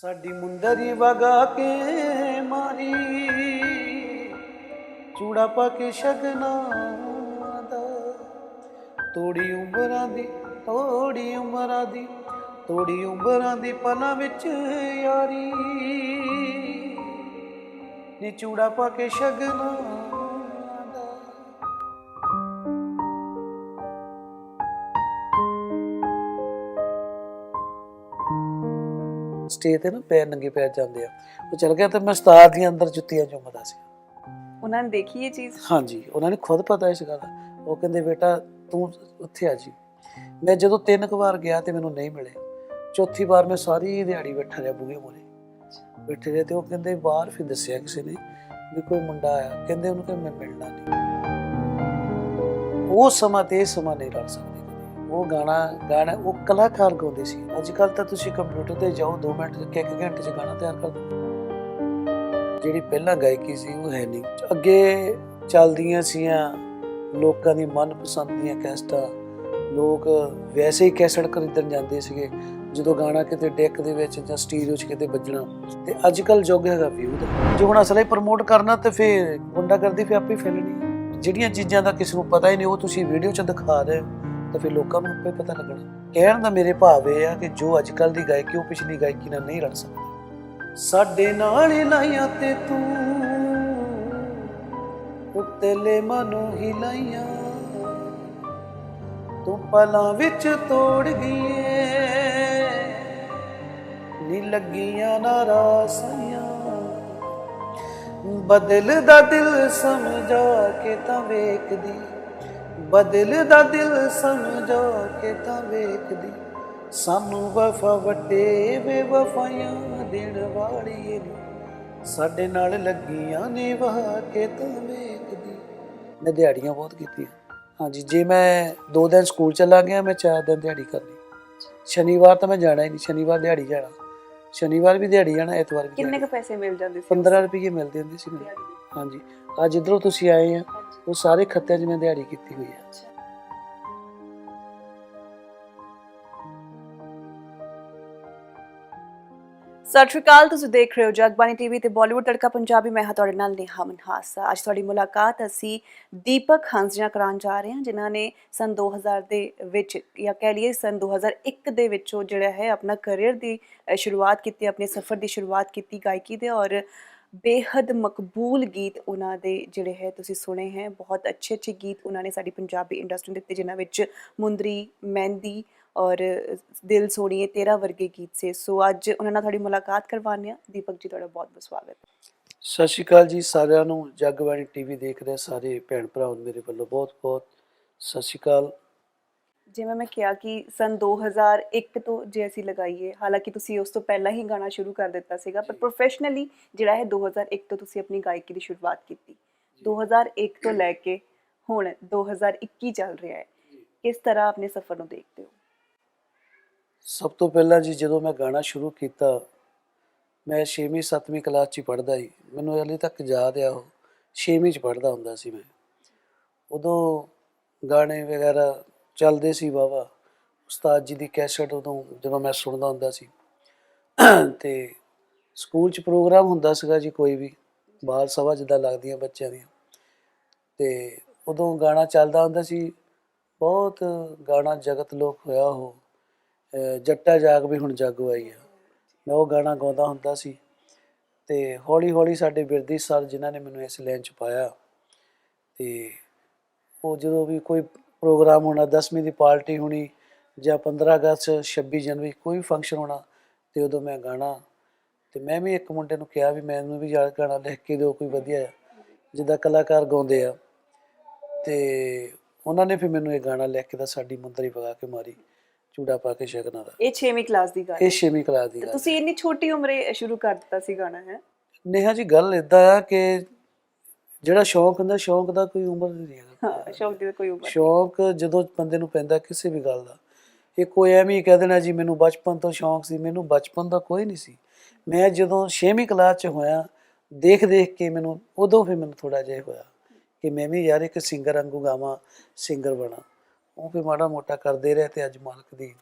ਸਾਡੀ ਮੁੰਦਰੀ ਵਗਾ ਕੇ ਮਾਰੀ। ਚੂੜਾ ਪਾ ਕੇ ਸ਼ਗਨਾ ਦਾ ਤੋੜੀ ਉਮਰਾਂ ਦੀ, ਤੋੜੀ ਉਮਰਾਂ ਦੀ, ਤੋੜੀ ਉਮਰਾਂ ਦੀ ਪਲਾਂ ਵਿੱਚ ਯਾਰੀ। ਨੀ ਚੂੜਾ ਪਾ ਕੇ ਸ਼ਗਨਾ ਸਟੇਜ ਤੇ ਨਾ ਪੈਰ ਨੰਗੇ ਪੈਰ ਜਾਂਦੇ ਆ। ਉਹ ਚਲ ਗਿਆ ਤੇ ਮੈਂ ਉਸਤਾਦ ਦੀਆਂ ਅੰਦਰ ਜੁੱਤੀਆਂ ਚੁੰਮਦਾ ਸੀ। ਉਹਨਾਂ ਨੇ ਦੇਖੀ ਇਹ ਚੀਜ਼? ਹਾਂਜੀ ਉਹਨਾਂ ਨੇ ਖੁਦ ਪਤਾ ਇਸ ਗੱਲ ਦਾ। ਉਹ ਕਹਿੰਦੇ ਬੇਟਾ ਤੂੰ ਉੱਥੇ ਆ ਜੀ। ਮੈਂ ਜਦੋਂ ਤਿੰਨ ਕੁ ਵਾਰ ਗਿਆ ਤੇ ਮੈਨੂੰ ਨਹੀਂ ਮਿਲੇ। ਚੌਥੀ ਵਾਰ ਮੈਂ ਸਾਰੀ ਦਿਹਾੜੀ ਬੈਠਾ ਰਿਹਾ ਬੂਹੇ ਮੋਰੇ ਬੈਠੇ ਰਹੇ ਤੇ ਉਹ ਕਹਿੰਦੇ ਬਾਹਰ ਫਿਰ ਦੱਸਿਆ ਕਿਸੇ ਨੇ ਵੀ ਕੋਈ ਮੁੰਡਾ ਆਇਆ। ਕਹਿੰਦੇ ਉਹਨੂੰ ਕਿ ਮੈਂ ਮਿਲਣਾ ਨਹੀਂ। ਉਹ ਸਮਾਂ ਤੇ ਸਮਾਂ ਨਹੀਂ ਰਲ ਸਕਦੇ। ਕਦੇ। ਉਹ ਗਾਣਾ ਗਾਣਾ, ਉਹ ਕਲਾਕਾਰ ਗਾਉਂਦੇ ਸੀ। ਅੱਜ ਕੱਲ ਤਾਂ ਤੁਸੀਂ ਕੰਪਿਊਟਰ ਤੇ ਜਾਓ 2 ਮਿੰਟ ਚ 1 ਘੰਟੇ ਚ ਗਾਣਾ ਤਿਆਰ ਕਰ ਦਿੰਦੇ। ਜਿਹੜੀ ਪਹਿਲਾਂ ਗਾਇਕੀ ਸੀ, ਉਹ ਹੈ ਨਹੀਂ। ਅੱਗੇ ਚੱਲਦੀਆਂ ਸੀਆਂ ਲੋਕਾਂ ਦੀ ਮਨਪਸੰਦ ਦੀਆਂ ਕੈਸਟਾਂ। ਲੋਕ ਵੈਸੇ ਹੀ ਕੈਸਟ ਖਰੀਦਣ ਜਾਂਦੇ ਸੀਗੇ। ਜਦੋਂ ਗਾਣਾ ਕਿਤੇ ਡੈਕ ਦੇ ਵਿੱਚ ਜਾਂ ਸਟੀਰੀਓ 'ਚ ਕਿਤੇ ਵੱਜਣਾ, ਤੇ ਅੱਜ ਕੱਲ ਯੁੱਗ ਹੈਗਾ ਵਿਊ ਦਾ ਜੋ ਹੁਣ ਅਸਲੇ ਪ੍ਰਮੋਟ ਕਰਨਾ, ਤੇ ਫੇਰ ਗੁੰਡਾਗਰਦੀ ਫੇ ਆਪੇ ਫੈਲਣੀ। ਜਿਹੜੀਆਂ ਚੀਜ਼ਾਂ ਦਾ ਕਿਸੇ ਨੂੰ ਪਤਾ ਹੀ ਨਹੀਂ, ਉਹ ਤੁਸੀਂ ਵੀਡੀਓ 'ਚ ਦਿਖਾ ਰਹੇ ਹੋ। ਤਾਂ ਫਿਰ ਲੋਕਾਂ ਨੂੰ ਆਪੇ ਪਤਾ ਲੱਗਣਾ। ਕਹਿਣ ਦਾ ਮੇਰੇ ਭਾਵ ਇਹ ਆ ਕਿ ਜੋ ਅੱਜ ਕੱਲ ਦੀ ਗਾਇਕੀ ਉਹ ਪਿਛਲੀ ਗਾਇਕੀ ਨਾਲ ਨਹੀਂ ਰਲ ਸਕਦੀ। ਸਾਡੇ ਨਾਲ ਲਾਈਆਂ ਤੇ ਤੂੰ ਉੱਤਲੇ ਮਨੋਂ ਹਿਲਾਈਆਂ ਤੂੰ ਪਲਾਂ ਵਿੱਚ ਤੋੜ ਗਈਏ, ਨੀ ਲੱਗੀਆਂ ਨਾਰਾਸੀਆਂ ਰਾਸਾਂ ਬਦਲਦਾ ਦਿਲ ਸਮਝਾ ਕੇ ਤਾਂ ਵੇਖਦੀ। ਬਦਲਦਾ ਦਿਲ ਸਮਝਾ ਕੇ ਤਾਂ ਵੇਖਦੀ ਸਾਨੂੰ ਵਫਾ ਵੱਡੇ ਬੇਵਫਾਈਆਂ ਦੇਣ ਵਾਲੀਏ ਨੀ ਸਾਡੇ ਨਾਲ ਲੱਗੀਆਂ ਨੇ ਵਾਹ ਕੇ ਤਾਂ ਵੇਖਦੀ। ਮੈਂ ਦਿਹਾੜੀਆਂ ਬਹੁਤ ਕੀਤੀਆਂ। ਹਾਂਜੀ ਜੇ ਮੈਂ ਦੋ ਦਿਨ ਸਕੂਲ ਚਲਾ ਗਿਆ ਮੈਂ ਚਾਰ ਦਿਨ ਦਿਹਾੜੀ ਕਰਨੀ ਸ਼ਨੀਵਾਰ ਤਾਂ ਮੈਂ ਜਾਣਾ ਹੀ ਨਹੀਂ ਸ਼ਨੀਵਾਰ ਦਿਹਾੜੀ ਜਾਣਾ। ਸ਼ਨੀਵਾਰ ਵੀ ਦਿਹਾੜੀ ਜਾਣਾ ਐਤਵਾਰ ਵੀ ਕਿੰਨੇ। ਕੁ ਪੈਸੇ ਮਿਲ ਜਾਂਦੇ ਸੀ 15 ਰੁਪਏ ਮਿਲਦੇ ਹੁੰਦੇ ਸੀ ਮੈਨੂੰ। ਹਾਂਜੀ। ਅੱਜ ਇਧਰੋਂ ਤੁਸੀਂ ਆਏ ਆ। ਉਹ ਸਾਰੇ ਖੱਤਿਆਂ 'ਚ ਮੈਂ ਦਿਹਾੜੀ ਕੀਤੀ ਹੋਈ ਆ। ਸਤਿ ਸ਼੍ਰੀ ਅਕਾਲ ਤੁਸੀਂ ਦੇਖ ਰਹੇ ਹੋ ਜਗਬਾਣੀ ਟੀਵੀ ਤੇ ਬਾਲੀਵੁੱਡ ਤੜਕਾ ਪੰਜਾਬੀ। ਮੈਂ ਹਾਂ ਤੁਹਾਡੇ ਨਾਲ ਨੇਹਾ ਮਨਹਾਸ। ਅੱਜ ਤੁਹਾਡੀ ਮੁਲਾਕਾਤ ਅਸੀਂ ਦੀਪਕ ਹੰਸ ਨਾਲ ਕਰਾਉਣ ਜਾ ਰਹੇ ਹਾਂ ਜਿਨ੍ਹਾਂ ਨੇ ਸਨ 2000 ਦੇ ਵਿੱਚ ਜਾਂ ਕਹਿ ਲਈਏ ਸਨ 2001 ਦੇ ਵਿੱਚ ਉਹ ਜਿਹੜਾ ਹੈ ਆਪਣਾ ਕੈਰੀਅਰ ਦੀ ਸ਼ੁਰੂਆਤ ਕੀਤੀ ਆਪਣੇ ਸਫ਼ਰ ਦੀ ਸ਼ੁਰੂਆਤ ਕੀਤੀ ਗਾਇਕੀ ਦੇ। ਔਰ ਬੇਹੱਦ ਮਕਬੂਲ ਗੀਤ ਉਹਨਾਂ ਦੇ ਜਿਹੜੇ ਹੈ ਤੁਸੀਂ ਸੁਣੇ ਹੈ, ਬਹੁਤ ਅੱਛੇ ਅੱਛੇ ਗੀਤ ਉਹਨਾਂ ਨੇ ਸਾਡੀ ਪੰਜਾਬੀ ਇੰਡਸਟਰੀ ਨੂੰ ਦਿੱਤੇ ਜਿਨ੍ਹਾਂ ਵਿੱਚ ਮੁੰਦਰੀ, ਮਹਿੰਦੀ ਔਰ ਦਿਲ ਸੋਣੀਏ ਤੇਰਾ ਵਰਗੇ ਗੀਤ ਸੇ। ਸੋ ਅੱਜ ਉਹਨਾਂ ਨਾਲ ਤੁਹਾਡੀ ਮੁਲਾਕਾਤ ਕਰਵਾਉਂਦੇ ਹਾਂ। ਦੀਪਕ ਜੀ, ਤੁਹਾਡਾ ਬਹੁਤ ਬਹੁਤ ਸਵਾਗਤ। ਸਤਿ ਸ਼੍ਰੀ ਅਕਾਲ ਜੀ ਸਾਰਿਆਂ ਨੂੰ। ਜਗਬਾਣੀ ਟੀਵੀ ਦੇਖ ਰਹੇ ਸਾਰੇ ਭੈਣ ਭਰਾਵਾਂ ਨੂੰ ਮੇਰੇ ਵੱਲੋਂ ਬਹੁਤ ਬਹੁਤ ਸਤਿ ਸ਼੍ਰੀ ਅਕਾਲ। ਜਿਵੇਂ ਮੈਂ ਕਿਹਾ ਕਿ ਸਨ 2001 ਤੋਂ ਜੇ ਅਸੀਂ ਲਗਾਈਏ ਹਾਲਾਂਕਿ ਤੁਸੀਂ ਉਸ ਤੋਂ ਪਹਿਲਾਂ ਹੀ ਗਾਣਾ ਸ਼ੁਰੂ ਕਰ ਦਿੱਤਾ ਸੀਗਾ ਪਰ ਪ੍ਰੋਫੈਸ਼ਨਲੀ ਜਿਹੜਾ ਹੈ 2001 ਤੋਂ ਤੁਸੀਂ ਆਪਣੀ ਗਾਇਕੀ ਦੀ ਸ਼ੁਰੂਆਤ ਕੀਤੀ। 2001 ਤੋਂ ਲੈ ਕੇ ਹੁਣ 2021 ਚੱਲ ਰਿਹਾ ਹੈ। ਕਿਸ ਤਰ੍ਹਾਂ ਆਪਣੇ ਸਫ਼ਰ ਨੂੰ ਦੇਖਦੇ ਹੋ? ਸਭ ਤੋਂ ਪਹਿਲਾਂ ਜੀ ਜਦੋਂ ਮੈਂ ਗਾਣਾ ਸ਼ੁਰੂ ਕੀਤਾ ਮੈਂ 6ਵੀਂ 7ਵੀਂ ਕਲਾਸ 'ਚ ਪੜ੍ਹਦਾ ਸੀ। ਮੈਨੂੰ ਹਲੇ ਤੱਕ ਯਾਦ ਆ ਉਹ 6ਵੀਂ 'ਚ ਪੜ੍ਹਦਾ ਹੁੰਦਾ ਸੀ ਮੈਂ। ਉਦੋਂ ਗਾਣੇ ਵਗੈਰਾ ਚੱਲਦੇ ਸੀ ਵਾਵਾ ਉਸਤਾਦ ਜੀ ਦੀ ਕੈਸਟ ਉਦੋਂ ਜਦੋਂ ਮੈਂ ਸੁਣਦਾ ਹੁੰਦਾ ਸੀ। ਤੇ ਸਕੂਲ 'ਚ ਪ੍ਰੋਗਰਾਮ ਹੁੰਦਾ ਸੀਗਾ ਜੀ ਕੋਈ ਵੀ ਬਾਲ ਸਭਾ ਜਿੱਦਾਂ ਲੱਗਦੀਆਂ ਬੱਚਿਆਂ ਦੀਆਂ। ਤੇ ਉਦੋਂ ਗਾਣਾ ਚੱਲਦਾ ਹੁੰਦਾ ਸੀ, ਬਹੁਤ ਗਾਣਾ ਜਗਤ ਲੋਕ ਹੋਇਆ ਉਹ ਜੱਟਾ ਜਾਗ ਵੀ ਹੁਣ ਜਾਗੋ ਆਈ ਆ। ਮੈਂ ਉਹ ਗਾਣਾ ਗਾਉਂਦਾ ਹੁੰਦਾ ਸੀ। ਤੇ ਹੌਲੀ ਹੌਲੀ ਸਾਡੇ ਬਿਰਦੀ ਸਰ ਜਿਨ੍ਹਾਂ ਨੇ ਮੈਨੂੰ ਇਸ ਲਾਈਨ 'ਚ ਪਾਇਆ, ਤੇ ਉਹ ਜਦੋਂ ਵੀ ਕੋਈ ਪ੍ਰੋਗਰਾਮ ਹੋਣਾ 10ਵੀਂ ਦੀ ਪਾਰਟੀ ਹੋਣੀ ਜਾਂ 15 ਅਗਸਤ 26 ਜਨਵਰੀ ਕੋਈ ਫੰਕਸ਼ਨ ਹੋਣਾ ਤੇ ਉਦੋਂ ਮੈਂ ਗਾਣਾ ਤੇ ਮੈਂ ਵੀ ਇੱਕ ਮੁੰਡੇ ਨੂੰ ਕਿਹਾ ਵੀ ਮੈਨੂੰ ਵੀ ਯਾਰ ਗਾਣਾ ਲਿਖ ਕੇ ਦਿਓ ਕੋਈ ਵਧੀਆ ਜਿੱਦਾਂ ਕਲਾਕਾਰ ਗਾਉਂਦੇ ਆ ਤੇ ਉਹਨਾਂ ਨੇ ਫਿਰ ਮੈਨੂੰ ਇਹ ਗਾਣਾ ਲਿਖ ਕੇ ਦਾ ਸਾਡੀ ਮੁੰਦਰੀ ਪਗਾ ਕੇ ਮਾਰੀ ਚੂੜਾ ਪਾ ਕੇ ਸ਼ਗਨਾਂ ਦਾ। ਇਹ 6ਵੀਂ ਕਲਾਸ ਦੀ ਗੱਲ ਇਹ ਛੇਵੀਂ ਕਲਾਸ ਦੀ ਗੱਲ ਤੁਸੀਂ ਇੰਨੀ ਛੋਟੀ ਉਮਰੇ ਸ਼ੁਰੂ ਕਰ ਦਿੱਤਾ ਸੀ ਗਾਣਾ ਹੈ? ਨੇਹਾ ਜੀ ਗੱਲ ਇਦਾਂ ਆ ਕਿ ਜਿਹੜਾ ਸ਼ੌਂਕ ਹੁੰਦਾ ਸ਼ੌਂਕ ਦਾ ਕੋਈ ਉਮਰ ਨਹੀਂ ਹੈਗਾ। ਹਾਂ ਸ਼ੌਕ ਦੀ ਕੋਈ ਉਮਰ ਸ਼ੌਂਕ ਜਦੋਂ ਬੰਦੇ ਨੂੰ ਪੈਂਦਾ ਕਿਸੇ ਵੀ ਗੱਲ ਦਾ। ਇਹ ਕੋਈ ਐਵੇਂ ਹੀ ਕਹਿ ਦੇਣਾ ਜੀ ਮੈਨੂੰ ਬਚਪਨ ਤੋਂ ਸ਼ੌਂਕ ਸੀ ਮੈਨੂੰ ਬਚਪਨ ਦਾ ਕੋਈ ਨਹੀਂ ਸੀ। ਮੈਂ ਜਦੋਂ 6ਵੀਂ ਕਲਾਸ ਚ ਹੋਇਆ ਦੇਖ ਦੇਖ ਕੇ ਮੈਨੂੰ ਉਦੋਂ ਫਿਰ ਮੈਨੂੰ ਥੋੜਾ ਜਿਹਾ ਹੋਇਆ ਕਿ ਮੈਂ ਵੀ ਯਾਰ ਇੱਕ ਸਿੰਗਰ ਵਾਂਗੂ ਗਾਵਾਂ ਸਿੰਗਰ ਬਣਾ। ਉਹ ਫਿਰ ਮਾੜਾ ਮੋਟਾ ਕਰਦੇ ਰਹੇ ਤੇ ਅੱਜ ਮਾਲਕ ਦੀ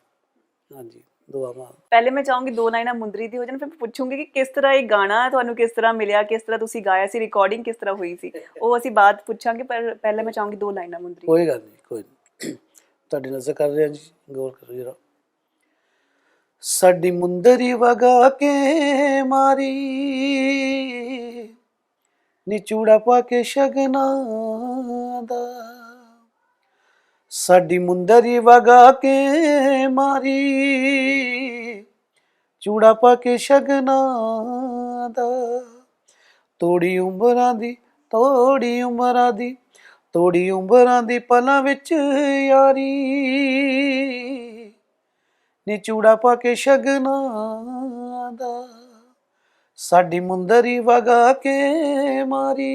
ਹਾਂਜੀ। ਦੁਆਵਾਂ ਪਹਿਲੇ ਮੈਂ ਚਾਹੂੰਗੀ ਦੋ ਲਾਈਨਾਂ ਮੁੰਦਰੀ ਦੀ ਹੋ ਜਾਣ ਫਿਰ ਪੁੱਛੂੰਗੀ ਕਿ ਕਿਸ ਤਰ੍ਹਾਂ ਇਹ ਗਾਣਾ ਤੁਹਾਨੂੰ ਕਿਸ ਤਰ੍ਹਾਂ ਮਿਲਿਆ ਕਿਸ ਤਰ੍ਹਾਂ ਤੁਸੀਂ ਗਾਇਆ ਸੀ ਰਿਕਾਰਡਿੰਗ ਕਿਸ ਤਰ੍ਹਾਂ ਹੋਈ ਸੀ? ਉਹ ਅਸੀਂ ਬਾਅਦ ਪੁੱਛਾਂਗੇ ਪਰ ਪਹਿਲੇ ਮੈਂ ਚਾਹੂੰਗੀ ਦੋ ਲਾਈਨਾਂ ਮੁੰਦਰੀ ਕੋਈ ਗੱਲ ਨਹੀਂ ਕੋਈ ਤੁਹਾਡੀ ਨਜ਼ਰ ਕਰ ਰਿਹਾ ਜੀ ਗੌਰ ਕਰੋ ਜਰਾ। ਸਾਡੀ ਮੁੰਦਰੀ ਵਗਾ ਕੇ ਮਾਰੀ ਨੀ ਚੂੜਾ ਪਾ ਕੇ ਸ਼ਗਨਾ ਦਾ। ਸਾਡੀ ਮੁੰਦਰੀ ਵਗਾ ਕੇ ਮਾਰੀ। ਚੂੜਾ ਪਾ ਕੇ ਸ਼ਗਨਾ ਦਾ ਤੋੜੀ ਉਮਰਾਂ ਦੀ ਤੋੜੀ ਉਮਰਾਂ ਦੀ ਤੋੜੀ ਉਮਰਾਂ ਦੀ ਪਲਾਂ ਵਿੱਚ ਯਾਰੀ। ਨੀ ਚੂੜਾ ਪਾ ਕੇ ਸ਼ਗਨਾ ਦਾ ਸਾਡੀ ਮੁੰਦਰੀ ਵਗਾ ਕੇ ਮਾਰੀ।